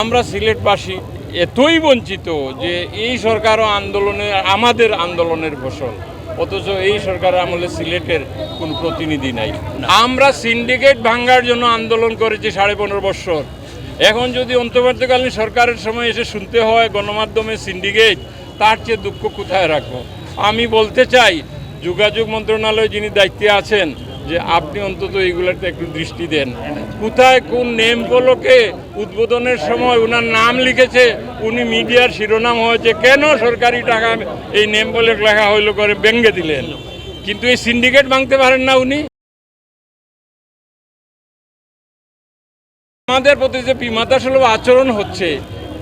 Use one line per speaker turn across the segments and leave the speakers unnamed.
আমরা সিলেটবাসী এতই বঞ্চিত যে এই সরকারও আন্দোলনে আমাদের আন্দোলনের ফসল। অথচ এই সরকার আমলে সিলেটের কোন প্রতিনিধি নাই। আমরা সিন্ডিকেট ভাঙ্গার জন্য আন্দোলন করেছি সাড়ে পনেরো বছর। এখন যদি অন্তর্বর্তীকালীন সরকারের সময় এসে শুনতে হয় গণমাধ্যমে সিন্ডিকেট তার চেয়ে দুঃখ কোথায় রাখব? আমি বলতে চাই যোগাযোগ মন্ত্রণালয় যিনি দায়িত্বে আছেন যে আপনি অন্তত এইগুলোতে একটু দৃষ্টি দেন। কোথায় কোন নেম ফলকে উদ্বোধনের সময় ওনার নাম লিখেছে, উনি মিডিয়ার শিরোনাম হয়েছে, কেন সরকারি টাকা এই নেম ফলক লেখা হইল করে ব্যঙ্গে দিলেন? কিন্তু এই সিন্ডিকেট ভাঙতে পারেন না উনি। আমাদের প্রতি যে বিমাতা সুলভ আচরণ হচ্ছে,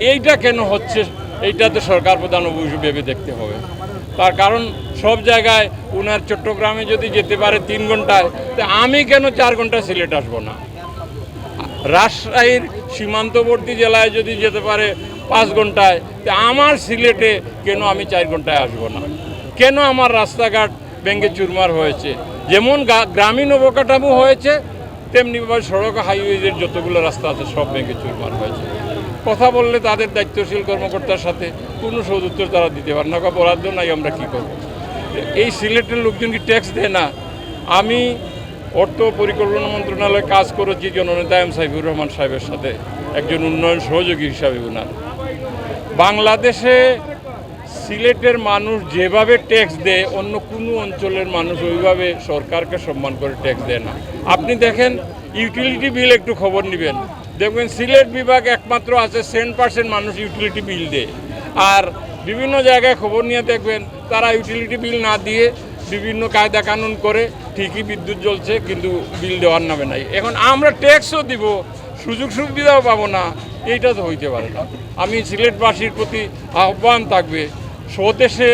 এইটা কেন হচ্ছে? এইটা তো সরকার প্রধান অবশ্যই ভেবে দেখতে হবে। তার কারণ সব জায়গায় উনার চট্টগ্রামে যদি যেতে পারে তিন ঘন্টায়, তা আমি কেন চার ঘন্টায় সিলেট আসব না? রাজশাহীর সীমান্তবর্তী জেলায় যদি যেতে পারে পাঁচ ঘন্টায়, তা আমার সিলেটে কেন আমি চার ঘন্টায় আসব না? কেন আমার রাস্তাঘাট ভেঙে চুরমার হয়েছে? যেমন গ্রামীণ অবকাঠামো হয়েছে, তেমনিভাবে সড়ক হাইওয়েজের যতগুলো রাস্তা আছে সব ভেঙে চুরমার হয়েছে। কথা বললে তাদের দায়িত্বশীল কর্মকর্তার সাথে কোনো সদুত্তর তারা দিতে পারে না। বা বরাদ্দ নাই, আমরা কী করব? এই সিলেটের লোকজন কি ট্যাক্স দেয় না? আমি অর্থ পরিকল্পনা মন্ত্রণালয়ে কাজ করেছি জননেতা এম সাইফুর রহমান সাহেবের সাথে, একজন উন্নয়ন সহযোগী হিসাবে ওনার বাংলাদেশে সিলেটের মানুষ যেভাবে ট্যাক্স দেয়, অন্য কোনো অঞ্চলের মানুষ ওইভাবে সরকারকে সম্মান করে ট্যাক্স দেয় না। আপনি দেখেন ইউটিলিটি বিল একটু খবর নেবেন। দেখবেন সিলেট বিভাগ একমাত্র আছে সেন্ট পার্সেন্ট মানুষ ইউটিলিটি বিল দেয়। আর বিভিন্ন জায়গায় খবর নিয়ে দেখবেন, তারা ইউটিলিটি বিল না দিয়ে বিভিন্ন কায়দা কানুন করে ঠিকই বিদ্যুৎ জ্বলছে, কিন্তু বিল দেওয়ার নামে নাই। এখন আমরা ট্যাক্সও দিব, সুযোগ সুবিধাও পাবো না, এইটা তো হইতে পারে না। আমি সিলেটবাসীর প্রতি আহ্বান থাকবে, স্বদেশে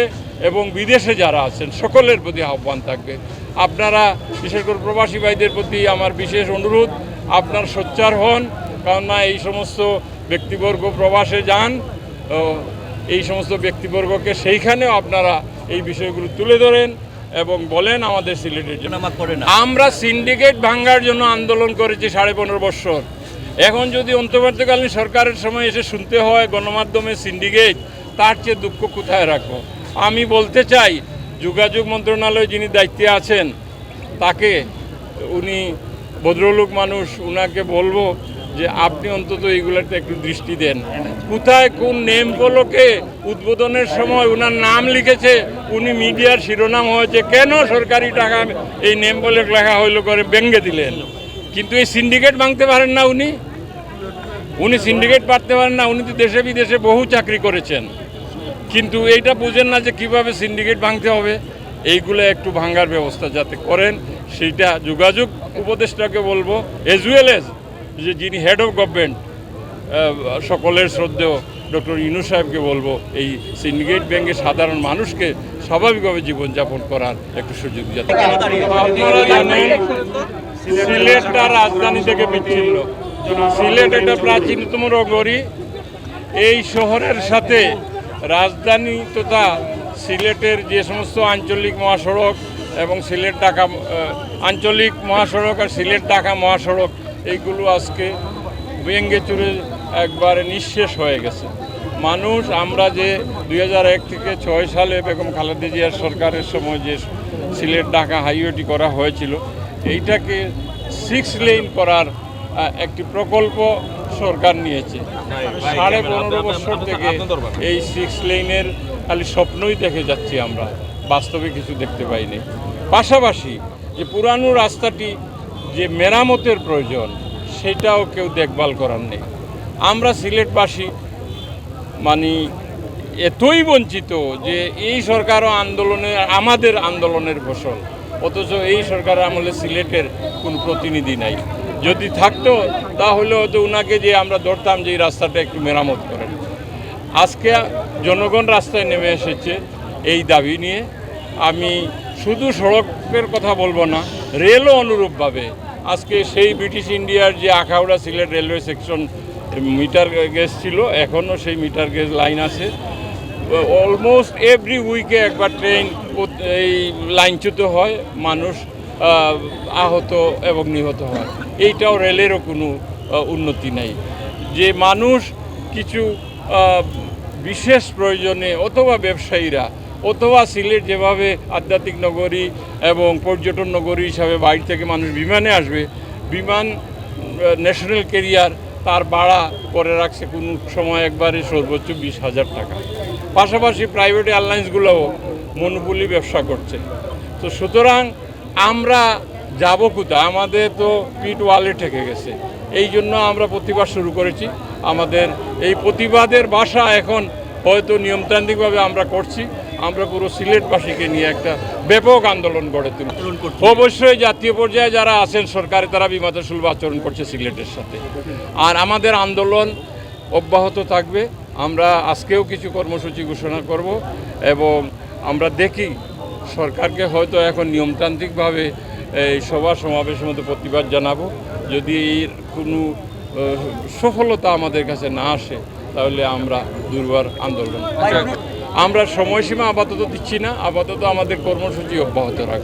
এবং বিদেশে যারা আছেন, সকলের প্রতি আহ্বান থাকবে। আপনারা, বিশেষ করে প্রবাসী ভাইদের প্রতি আমার বিশেষ অনুরোধ, আপনার সোচ্চার হন কারণ না এই সমস্ত ব্যক্তিবর্গ প্রবাসে যান এই সমস্ত ব্যক্তিবর্গকে সেইখানেও আপনারা এই বিষয়গুলো তুলে ধরেন এবং বলেন আমাদের সিলেটের জন্য। আমরা সিন্ডিকেট ভাঙ্গার জন্য আন্দোলন করেছি সাড়ে পনেরো বছর। এখন যদি অন্তর্বর্তীকালীন সরকারের সময় এসে শুনতে হয় গণমাধ্যমে সিন্ডিকেট তার চেয়ে দুঃখ কোথায় রাখব? আমি বলতে চাই যোগাযোগ মন্ত্রণালয় যিনি দায়িত্বে আছেন তাকে উনি ভদ্রলোক মানুষ উনাকে বলব যে আপনি অন্তত এইগুলোতে একটু দৃষ্টি দেন। কোথায় কোন নেম ফলকে উদ্বোধনের সময় ওনার নাম লিখেছে, উনি মিডিয়ার শিরোনাম হয়েছে, কেন সরকারি টাকা এই নেম ফলক লেখা হইল করে ব্যঙ্গে দিলেন? কিন্তু এই সিন্ডিকেট ভাঙতে পারেন না উনি। উনি সিন্ডিকেট পারতে পারেন না, উনি তো দেশে বিদেশে বহু চাকরি করেছেন। কিন্তু এইটা বুঝেন না যে কীভাবে সিন্ডিকেট ভাঙতে হবে। এইগুলো একটু ভাঙার ব্যবস্থা যাতে করেন, সেইটা যোগাযোগ উপদেষ্টাকে বলব এজ ওয়েল এজ যে যিনি হেড অফ গভর্নমেন্ট সকলের শ্রদ্ধেয় ডক্টর ইনু সাহেবকে বলব, এই সিন্ডিকেট ব্যাংকে সাধারণ মানুষকে স্বাভাবিকভাবে জীবনযাপন করার একটু সুযোগ যাতে সিলেটটা রাজধানী থেকে বিচ্ছিন্ন। সিলেট একটা প্রাচীনতম নগরী। এই শহরের সাথে রাজধানী তথা সিলেটের যে সমস্ত আঞ্চলিক মহাসড়ক এবং সিলেট ঢাকা আঞ্চলিক মহাসড়ক আর সিলেট ঢাকা মহাসড়ক এইগুলো আজকে ভেঙ্গে চুরে একবারে নিঃশেষ হয়ে গেছে। মানুষ আমরা যে দুই এক থেকে ছয় সালে বেগম খালেদা জিয়ার সরকারের সময় যে সিলেট ঢাকা হাইওয়েটি করা হয়েছিল এইটাকে সিক্স লেন করার একটি প্রকল্প সরকার নিয়েছে। সাড়ে পনেরো বছর থেকে এই সিক্স লেনের খালি স্বপ্নই দেখে যাচ্ছি আমরা বাস্তবে কিছু দেখতে পাইনি। পাশাপাশি যে পুরানো রাস্তাটি যে মেরামতের প্রয়োজন, সেটাও কেউ দেখভাল করার নেই। আমরা সিলেটবাসী মানে এতই বঞ্চিত যে এই সরকারও আন্দোলনে আমাদের আন্দোলনের ফসল। অথচ এই সরকার আমলে সিলেটের কোনো প্রতিনিধি নাই। যদি থাকতো, তাহলে হয়তো ওনাকে যে আমরা ধরতাম যে এই রাস্তাটা একটু মেরামত করেন। আজকে জনগণ রাস্তায় নেমে এসেছে এই দাবি নিয়ে। আমি শুধু সড়কের কথা বলব না, রেলও অনুরূপভাবে। আজকে সেই ব্রিটিশ ইন্ডিয়ার যে Akhaura Sylhet railway section metre gauge ছিল, এখনও সেই মিটার গেজ লাইন আছে। অলমোস্ট এভরি উইকে একবার ট্রেন এই লাইনচ্যুত হয়, মানুষ আহত এবং নিহত হয়। এইটাও রেলেরও কোনো উন্নতি নেই। যে মানুষ কিছু বিশেষ প্রয়োজনে অথবা ব্যবসায়ীরা অথবা সিলেট যেভাবে আধ্যাত্মিক নগরী এবং পর্যটন নগরী হিসাবে বাইরে থেকে মানুষ বিমানে আসবে, বিমান ন্যাশনাল কেরিয়ার তার ভাড়া করে রাখছে কোনো সময় একবারে সর্বোচ্চ বিশ হাজার টাকা। পাশাপাশি প্রাইভেট এয়ারলাইন্সগুলোও মনোপলি ব্যবসা করছে। তো সুতরাং আমরা যাব কোথায়? আমাদের তো পিট ওয়ালে ঠেকে গেছে। এই জন্য আমরা প্রতিবাদ শুরু করেছি। আমাদের এই প্রতিবাদের বাসা এখন হয়তো নিয়মতান্ত্রিকভাবে আমরা করছি। আমরা পুরো সিলেটবাসীকে নিয়ে একটা ব্যাপক আন্দোলন গড়ে তুলব অবশ্যই জাতীয় পর্যায়ে যারা আছেন সরকারে তারা বিমাত শুল্ক আচরণ করছে সিলেটের সাথে। আর আমাদের আন্দোলন অব্যাহত থাকবে। আমরা আজকেও কিছু কর্মসূচি ঘোষণা করব এবং আমরা দেখি সরকারকে হয়তো এখন নিয়মতান্ত্রিকভাবে এই সভা সমাবেশের মধ্যে প্রতিবাদ জানাব। যদি এর কোনো সফলতা আমাদের কাছে না আসে তাহলে আমরা দুর্বার আন্দোলন আমরা সময়সীমা আপাতত দিচ্ছি না আপাতত আমাদের কর্মসূচি অব্যাহত রাখব